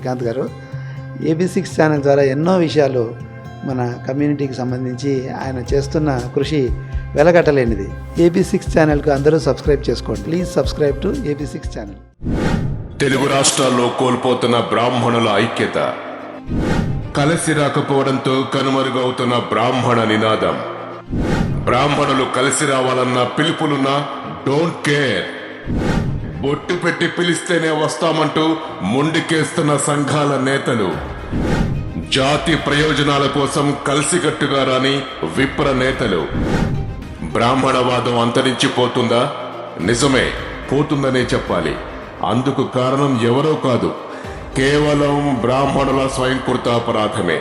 శ్రీకాంత్ గారు. AB six channel ద్వారా ఎన్నో విషయాలు మన కమ్యూనిటీకి సంబంధించి ఆయన చేస్తున్న కృషి వెలగట్టలేనిది. ఏబీ సిక్స్ ఛానల్కు అందరూ సబ్స్క్రైబ్ చేసుకోండి. Please subscribe to AB six channel. Telugu రాష్ట్రాల్లో కోల్పోతున్న బ్రాహ్మణుల ఐక్యత. కలిసి రాకపోవడంతో కనుమరుగవుతున్న బ్రాహ్మణ నినాదం. బ్రాహ్మణులు కలిసి రావాలన్న పిలుపులున్న డోంట్ కేర్. బొట్టు పెట్టి పిలిస్తేనే వస్తామంటూ ముండికేస్తున్న సంఘాల నేతలు. జాతి ప్రయోజనాల కోసం కలిసికట్టుగా రాని విప్ర నేతలు. బ్రాహ్మణవాదం అంతరించిపోతుందా? నిజమే పోతుందనే చెప్పాలి. అందుకు కారణం ఎవరో కాదు. కేవలం బ్రాహ్మణుల స్వయంకృతాపరాధమే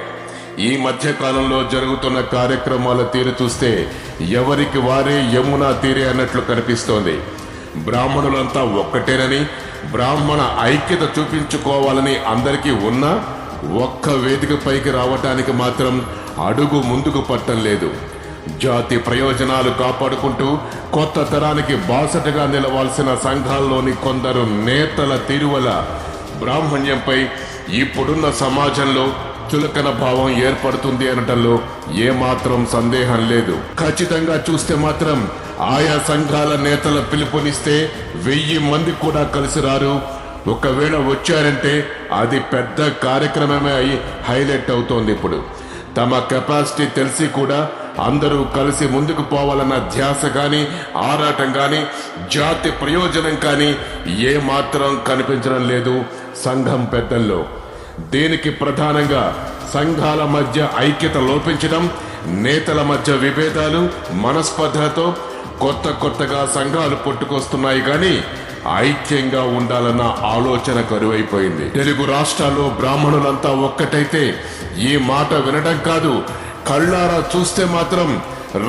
ఈ మధ్యకాలంలో జరుగుతున్న కార్యక్రమాల తీరు చూస్తే ఎవరికి వారే యమునా తీరే అన్నట్లు కనిపిస్తోంది. బ్రాహ్మణులంతా ఒక్కటేనని బ్రాహ్మణ ఐక్యత చూపించుకోవాలని అందరికీ ఉన్నా ఒక్క వేదిక పైకి రావటానికి మాత్రం అడుగు ముందుకు పట్టం లేదు. జాతి ప్రయోజనాలు కాపాడుకుంటూ కొత్త తరానికి బాసటగా నిలవాల్సిన సంఘాల్లోని కొందరు నేతల తిరువల బ్రాహ్మణ్యంపై ఇప్పుడున్న సమాజంలో చులకన భావం ఏర్పడుతుంది అనటంలో ఏమాత్రం సందేహం లేదు. ఖచ్చితంగా చూస్తే మాత్రం ఆయా సంఘాల నేతల పిలుపునిస్తే వెయ్యి మంది కూడా కలిసి రారు. ఒకవేళ వచ్చారంటే అది పెద్ద కార్యక్రమమే అయి హైలైట్ అవుతోంది ఇప్పుడు. తమ కెపాసిటీ తెలిసి కూడా అందరూ కలిసి ముందుకు పోవాలన్న ధ్యాస కానీ ఆరాటం కానీ జాతి ప్రయోజనం కానీ ఏ మాత్రం కనిపించడం లేదు సంఘం పెద్దల్లో. దీనికి ప్రధానంగా సంఘాల మధ్య ఐక్యత లోపించడం నేతల మధ్య విభేదాలు మనస్పర్ధలతో కొత్త కొత్తగా సంఘాలు పుట్టుకొస్తున్నాయి కానీ ఐక్యంగా ఉండాలన్న ఆలోచన కరువైపోయింది తెలుగు రాష్ట్రాల్లో బ్రాహ్మణులంతా ఒక్కటైతే ఈ మాట వినడం కాదు కళ్ళారా చూస్తే మాత్రం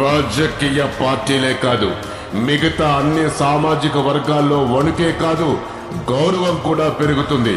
రాజకీయ పార్టీలే కాదు మిగతా అన్ని సామాజిక వర్గాల్లో వణుకే కాదు గౌరవం కూడా పెరుగుతుంది.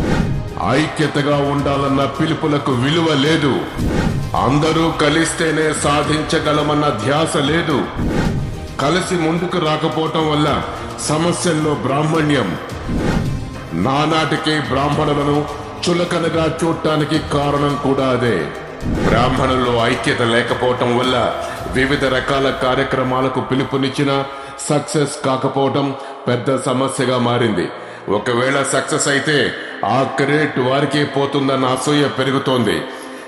ఐక్యతగా ఉండాలన్న పిలుపులకు విలువ లేదు. అందరూ కలిస్తేనే సాధించగలమన్న ధ్యాస లేదు. కలిసి ముందుకు రాకపోవటం వల్ల సమస్యల్లో బ్రాహ్మణ్యం. నానాటికి బ్రాహ్మణులను చులకనగా చూడటానికి కారణం కూడా అదే. బ్రాహ్మణుల్లో ఐక్యత లేకపోవటం వల్ల వివిధ రకాల కార్యక్రమాలకు పిలుపునిచ్చిన సక్సెస్ కాకపోవటం పెద్ద సమస్యగా మారింది. ఒకవేళ సక్సెస్ అయితే ఆ క్రెడిట్ వారికే పోతుందన్న అసూయ పెరుగుతోంది.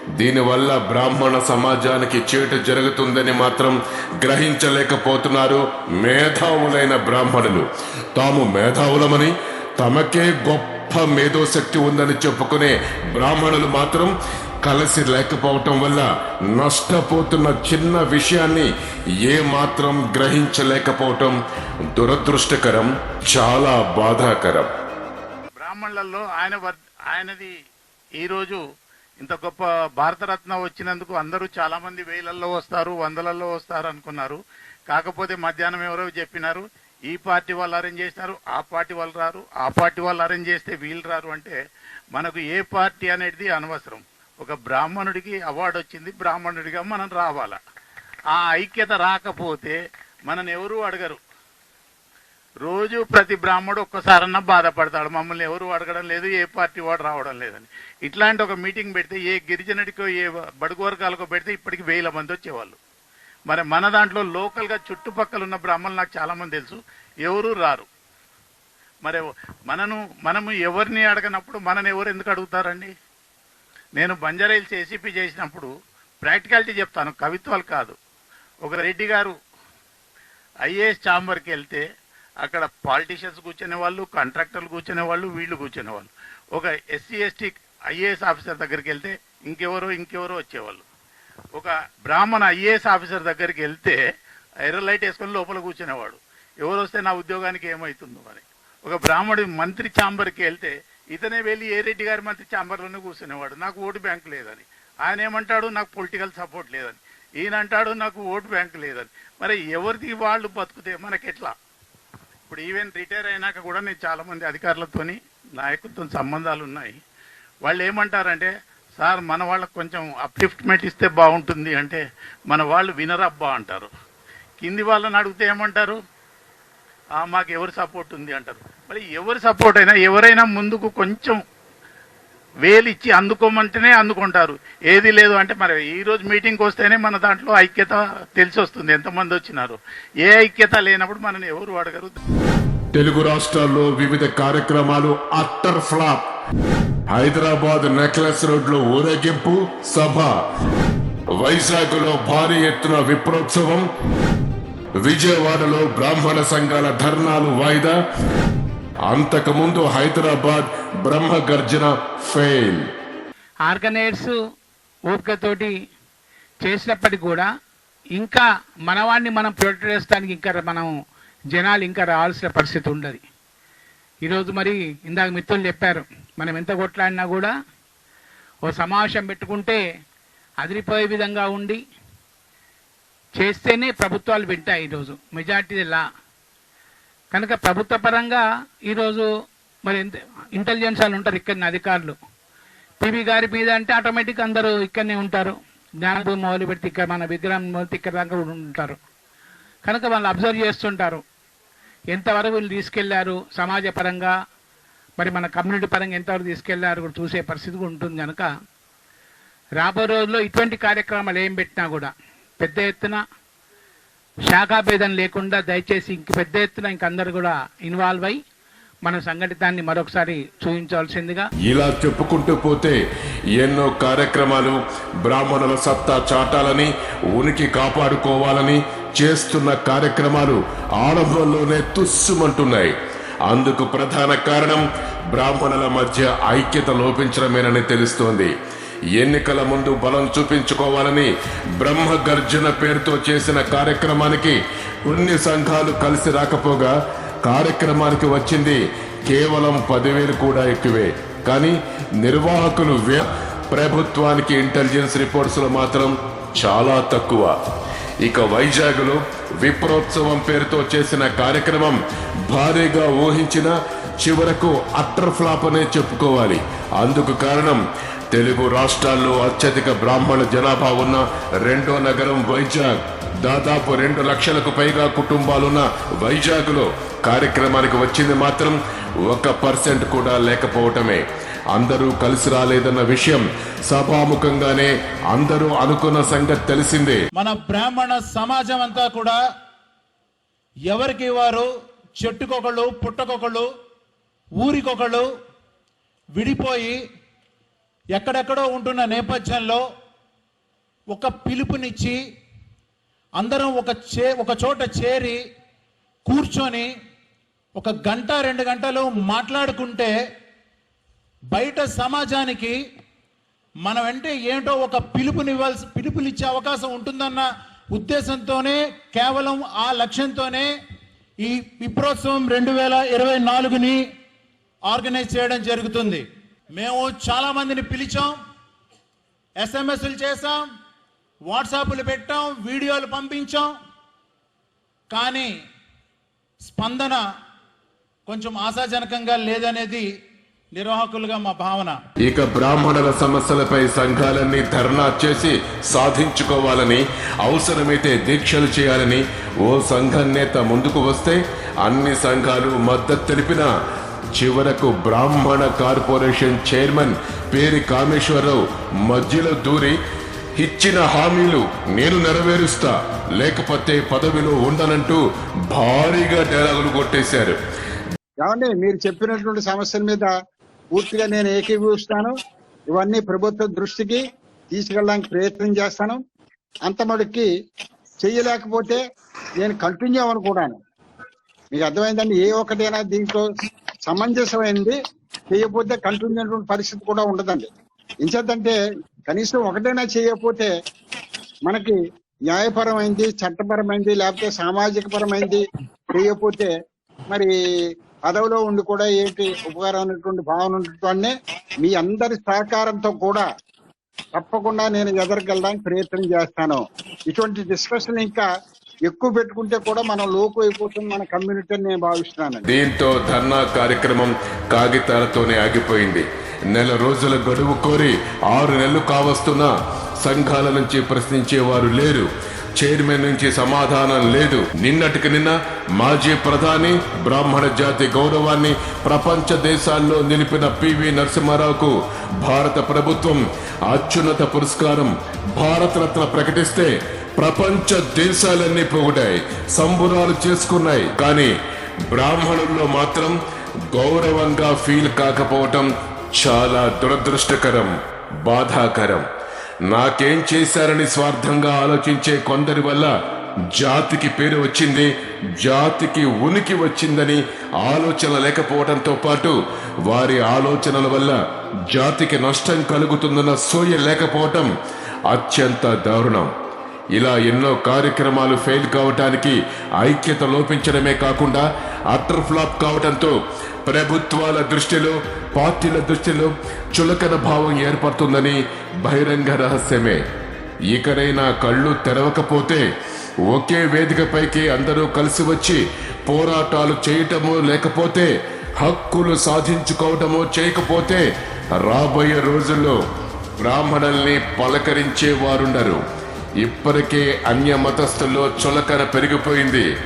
దీనివల్ల బ్రాహ్మణ సమాజానికి చీట జరుగుతుందని మాత్రం గ్రహించలేకపోతున్నారు మేధావులైన బ్రాహ్మణులు. తాము మేధావులమని తమకే గొప్ప మేధోశక్తి ఉందని చెప్పుకునే బ్రాహ్మణులు మాత్రం కలిసి లేకపోవటం వల్ల నష్టపోతున్న చిన్న విషయాన్ని ఏ మాత్రం గ్రహించలేకపోవటం దురదృష్టకరం చాలా బాధాకరం. బ్రాహ్మణులలో ఆయన ఆయనది ఈరోజు ఇంత గొప్ప భారతరత్న వచ్చినందుకు అందరూ చాలా మంది వేలల్లో వస్తారు వందలలో వస్తారు అనుకున్నారు. కాకపోతే మధ్యాహ్నం ఎవరో చెప్పినారు ఈ పార్టీ వాళ్ళు అరేంజ్ చేసినారు ఆ పార్టీ వాళ్ళు రారు ఆ పార్టీ వాళ్ళు అరేంజ్ చేస్తే వీళ్ళు రారు అంటే మనకు ఏ పార్టీ అనేది అనవసరం. ఒక బ్రాహ్మణుడికి అవార్డు వచ్చింది బ్రాహ్మణుడిగా మనం రావాలా. ఆ ఐక్యత రాకపోతే మనని ఎవరూ అడగరు. రోజు ప్రతి బ్రాహ్మడు ఒక్కసారన్నా బాధపడతాడు. మమ్మల్ని ఎవరు అడగడం లేదు ఏ పార్టీ వాడు రావడం లేదని. ఇట్లాంటి ఒక మీటింగ్ పెడితే ఏ గిరిజనుడికో ఏ బడుగు వర్గాలకో పెడితే ఇప్పటికి వేల మంది వచ్చేవాళ్ళు. మరి మన దాంట్లో లోకల్గా చుట్టుపక్కల ఉన్న బ్రాహ్మణులు నాకు చాలామంది తెలుసు. ఎవరు రారు. మరి మనను మనము ఎవరిని అడగనప్పుడు మనని ఎవరు ఎందుకు అడుగుతారండి? నేను బంజారాయిల్స్ ఏసీపీ చేసినప్పుడు ప్రాక్టికాలిటీ చెప్తాను కవిత్వాలు కాదు. ఒక రెడ్డి గారు ఐఏఎస్ ఛాంబర్కి వెళ్తే అక్కడ పాలిటీషియన్స్ కూర్చునే వాళ్ళు కాంట్రాక్టర్లు కూర్చునే వాళ్ళు వీళ్ళు కూర్చునే వాళ్ళు. ఒక ఎస్సీ ఎస్టీ ఐఏఎస్ ఆఫీసర్ దగ్గరికి వెళ్తే ఇంకెవరో ఇంకెవరో వచ్చేవాళ్ళు. ఒక బ్రాహ్మణ ఐఏఎస్ ఆఫీసర్ దగ్గరికి వెళ్తే ఎర్ర లైట్ వేసుకొని లోపల కూర్చునేవాడు. ఎవరు వస్తే నా ఉద్యోగానికి ఏమవుతుందో అని ఒక బ్రాహ్మడు మంత్రి ఛాంబర్కి వెళ్తే ఇతనే వెళ్ళి ఏ రెడ్డి గారి మంత్రి ఛాంబర్లోనే కూర్చునేవాడు. నాకు ఓటు బ్యాంక్ లేదని. ఆయన ఏమంటాడు? నాకు పొలిటికల్ సపోర్ట్ లేదని. ఈయన అంటాడు నాకు ఓటు బ్యాంక్ లేదని. మరి ఎవరిది వాళ్ళు బతుకుతే మనకెట్లా? ఇప్పుడు ఈవెన్ రిటైర్ అయినాక కూడా నేను చాలామంది అధికారులతోని నాయకులతో సంబంధాలు ఉన్నాయి వాళ్ళు ఏమంటారంటే సార్ మన వాళ్ళకు కొంచెం అప్లిఫ్ట్మెంట్ ఇస్తే బాగుంటుంది అంటే మన వాళ్ళు వినరబ్బా అంటారు. కింది వాళ్ళని అడిగితే ఏమంటారు? "ఆ, మాకు ఎవరు సపోర్ట్ ఉంది అంటారు. మరి ఎవరు సపోర్ట్ అయినా ఎవరైనా ముందుకు కొంచెం వేలిచ్చి అందుకోమంటేనే అందుకుంటారు. ఏది లేదు అంటే మరి ఈ రోజు మీటింగ్కి వస్తేనే మన దాంట్లో ఐక్యత తెలిసి వస్తుంది. ఎంతమంది వచ్చినారు? ఏ ఐక్యత లేనప్పుడు మనని ఎవరు అడగరు? తెలుగు రాష్ట్రాల్లో వివిధ కార్యక్రమాలు అట్టర్ ఫ్లాప్. హైదరాబాద్ నెక్లెస్ రోడ్లో ఊరేగింపు సభ. వైజాగ్లో భారీ ఎత్తున విప్రోత్సవం. విజయవాడలో బ్రాహ్మణ సంఘాల ధర్నాలు వాయిదా. అంతకుముందు హైదరాబాద్ బ్రహ్మ గర్జన ఫెయిల్ ఆర్గనైజర్స్ ఓపికతోటి చేసినప్పటికీ కూడా ఇంకా మనవాడిని మనం ప్రొటెక్ట్ చేస్తానికి ఇంకా మనం జనాలు ఇంకా రావాల్సిన పరిస్థితి ఉండదు. ఈరోజు మరి ఇందాక మిత్రులు చెప్పారు మనం ఎంత కొట్లాడినా కూడా ఓ సమావేశం పెట్టుకుంటే అదిరిపోయే విధంగా ఉండి చేస్తేనే ప్రభుత్వాలు వింటాయి ఈరోజు. మెజార్టీ లా. కనుక ప్రభుత్వ పరంగా ఈరోజు మరి ఎంత ఇంటెలిజెన్స్ వాళ్ళు ఉంటారు ఇక్కడనే అధికారులు. పివి గారి మీద అంటే ఆటోమేటిక్ అందరూ ఇక్కడనే ఉంటారు. జ్ఞానభూమి మొదలు పెడితే ఇక్కడ మన విగ్రహం మొదలు ఇక్కడ దాకా కూడా ఉంటారు. కనుక వాళ్ళు అబ్జర్వ్ చేస్తుంటారు. ఎంతవరకు వీళ్ళు తీసుకెళ్ళారు సమాజ పరంగా మరి మన కమ్యూనిటీ పరంగా ఎంతవరకు తీసుకెళ్ళారు కూడా చూసే పరిస్థితి ఉంటుంది కనుక. రాబోయే రోజుల్లో ఇటువంటి కార్యక్రమాలు ఏం పెట్టినా కూడా పెద్ద ఎత్తున శాఖాభేదం లేకుండా దయచేసి ఇంక పెద్ద ఎత్తున ఇంక అందరు కూడా ఇన్వాల్వ్ అయ్యి మన సంఘటితాన్ని మరొకసారి చూపించాల్సిందిగా ఇలా చెప్పుకుంటూ పోతే ఎన్నో కార్యక్రమాలు బ్రాహ్మణుల సత్తా చాటాలని ఉనికి కాపాడుకోవాలని చేస్తున్న కార్యక్రమాలు ఆరంభంలోనే తుస్సుమంటున్నాయి. అందుకు ప్రధాన కారణం బ్రాహ్మణుల మధ్య ఐక్యత లోపించడమేనని తెలుస్తోంది. ఎన్నికల ముందు బలం చూపించుకోవాలని బ్రహ్మ గర్జన పేరుతో చేసిన కార్యక్రమానికి కొన్ని సంఘాలు కలిసి రాకపోగా కార్యక్రమానికి వచ్చింది. కేవలం పదివేలు కూడా ఎక్కువే. కానీ నిర్వాహకులు వే- ప్రభుత్వానికి ఇంటెలిజెన్స్ రిపోర్ట్స్లో మాత్రం చాలా తక్కువ. ఇక వైజాగ్లో విప్రోత్సవం పేరుతో చేసిన కార్యక్రమం భారీగా ఊహించిన చివరకు అట్టర్ ఫ్లాప్ అనే చెప్పుకోవాలి. అందుకు కారణం తెలుగు రాష్ట్రాల్లో అత్యధిక బ్రాహ్మణ జనాభా ఉన్న రెండో నగరం వైజాగ్. దాదాపు రెండు లక్షలకు పైగా కుటుంబాలున్న వైజాగ్లో కార్యక్రమానికి వచ్చింది మాత్రం ఒక పర్సెంట్ కూడా లేకపోవటమే. అందరూ కలిసి రాలేదన్న విషయం సభాముఖంగానే అందరూ అనుకున్న సంగతి తెలిసిందే. మన బ్రాహ్మణ సమాజం అంతా కూడా ఎవరికి వారు చెట్టుకొకళ్ళు పుట్టకొకళ్ళు ఊరికొకళ్ళు విడిపోయి ఎక్కడెక్కడో ఉంటున్న నేపథ్యంలో ఒక పిలుపునిచ్చి అందరం ఒక చే ఒక చోట చేరి కూర్చొని ఒక గంట రెండు గంటలు మాట్లాడుకుంటే బయట సమాజానికి మన వెంటే ఏంటో ఒక పిలుపునివ్వాల్సి పిలుపునిచ్చే అవకాశం ఉంటుందన్న ఉద్దేశంతోనే కేవలం ఆ లక్ష్యంతోనే ఈ విప్రోత్సవం రెండు వేల ఇరవై నాలుగుని ఆర్గనైజ్ చేయడం జరుగుతుంది. మేము చాలా మందిని పిలిచాం ఎస్ఎంఎస్లు చేసాం వాట్సాప్లు పెట్టాం వీడియోలు పంపించాం. కానీ స్పందన కొంచెం ఆశాజనకంగా లేదనేది నిర్వాహకులుగా మా భావన. ఇక బ్రాహ్మణుల సమస్యలపై సంఘాలన్నీ ధర్నా చేసి సాధించుకోవాలని అవసరమైతే దీక్షలు చేయాలని ఓ సంఘం నేత ముందుకు వస్తే అన్ని సంఘాలు మద్దతు తెలిపిన చివరకు బ్రాహ్మణ కార్పొరేషన్ చైర్మన్ పేరి కామేశ్వరరావు మధ్యలో దూరి ఇచ్చిన హామీలు నేను నెరవేరుస్తా లేకపోతే పదవిలో ఉండనంటూ భారీగా డైలాగులు కొట్టేశారు. ఏమండి మీరు చెప్పినటువంటి సమస్యల మీద పూర్తిగా నేను ఏకీభవిస్తాను. ఇవన్నీ ప్రభుత్వ దృష్టికి తీసుకెళ్ళడానికి ప్రయత్నం చేస్తాను. అంత మటుకి చెయ్యలేకపోతే నేను కంటిన్యూ అనుకున్నాను మీకు అర్థమైందండి? ఏ ఒక్కటైనా దీంట్లో సమంజసమైంది చేయకపోతే కంటిన్యూ అయినటువంటి పరిస్థితి కూడా ఉండదండి. ఎంచేతంటే కనీసం ఒకటైనా చేయకపోతే మనకి న్యాయపరమైంది చట్టపరమైంది లేకపోతే సామాజిక పరమైంది చేయకపోతే మరి పదవిలో ఉండి కూడా ఏంటి ఉపకారం అనేటువంటి భావన ఉండటాన్ని మీ అందరి సహకారంతో కూడా తప్పకుండా నేను ఎదరగలడానికి ప్రయత్నం చేస్తాను. ఇటువంటి డిస్కషన్ ఇంకా ఎక్కువ పెట్టుకుంటే కూడా మనం లోకు అయిపోతుంది మన కమ్యూనిటీ నేను భావిస్తున్నాను. దీంతో ధర్నా కార్యక్రమం కాగితాలతోనే ఆగిపోయింది. నెల రోజుల గడువు కోరి ఆరు నెలలు కావస్తున్నా సంఘాల నుంచి ప్రశ్నించేవారు లేరు. చైర్మన్ నుంచి సమాధానం లేదు. నిన్నటికి నిన్న మాజీ ప్రధాని బ్రాహ్మణ జాతి గౌరవాన్ని ప్రపంచ దేశాల్లో నిలిపిన పివి నరసింహారావుకు భారత ప్రభుత్వం అత్యున్నత పురస్కారం. భారతరత్న ప్రకటిస్తే ప్రపంచ దేశాలన్నీ పొగిడాయి సంబురాలు చేసుకున్నాయి. కానీ బ్రాహ్మణుల్లో మాత్రం గౌరవంగా ఫీల్ కాకపోవటం చాలా దురదృష్టకరం బాధాకరం. నాకేం చేశారని స్వార్థంగా ఆలోచించే కొందరి వల్ల జాతికి పేరు వచ్చింది జాతికి ఉనికి వచ్చిందని ఆలోచన లేకపోవడంతో పాటు వారి ఆలోచనల వల్ల జాతికి నష్టం కలుగుతుందన్న సోయ లేకపోవటం అత్యంత దారుణం. ఇలా ఎన్నో కార్యక్రమాలు ఫెయిల్ కావటానికి ఐక్యత లోపించడమే కాకుండా అటర్ ఫ్లాప్ కావటంతో ప్రభుత్వాల దృష్టిలో పార్టీల దృష్టిలో చులకన భావం ఏర్పడుతుందని బహిరంగ రహస్యమే. ఇకనైనా కళ్ళు తెరవకపోతే ఒకే వేదికపైకి అందరూ కలిసి వచ్చి పోరాటాలు చేయటమో లేకపోతే హక్కులు సాధించుకోవటమో చేయకపోతే రాబోయే రోజుల్లో బ్రాహ్మణుల్ని పలకరించే వారుండరు. ఇప్పటికే అన్య మతస్థుల్లో చులకన పెరిగిపోయింది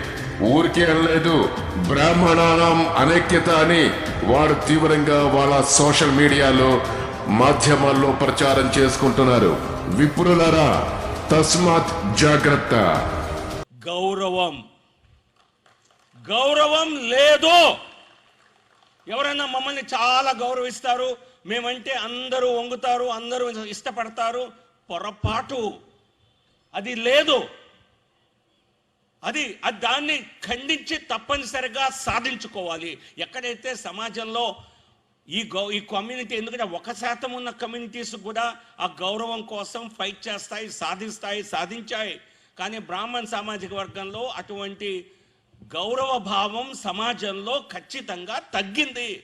ఊరికే అనలేదు. బ్రాహ్మణానం అనైక్యత అని వారు తీవ్రంగా వాళ్ళ సోషల్ మీడియాలో మాధ్యమాల్లో ప్రచారం చేసుకుంటున్నారు. విప్రులరా తస్మాత్ జాగ్రత్త. గౌరవం. గౌరవం లేదు. ఎవరైనా మమ్మల్ని చాలా గౌరవిస్తారు. మేమంటే అందరూ వంగుతారు అందరూ ఇష్టపడతారు. పొరపాటు. అది లేదు. అది దాన్ని ఖండించి తప్పనిసరిగా సాధించుకోవాలి. ఎక్కడైతే సమాజంలో ఈ గౌ ఈ కమ్యూనిటీ ఎందుకంటే ఒక శాతం ఉన్న కమ్యూనిటీస్ కూడా ఆ గౌరవం కోసం ఫైట్ చేస్తాయి సాధిస్తాయి సాధించాయి. కానీ బ్రాహ్మణ్ సామాజిక వర్గంలో అటువంటి గౌరవ భావం సమాజంలో ఖచ్చితంగా తగ్గింది.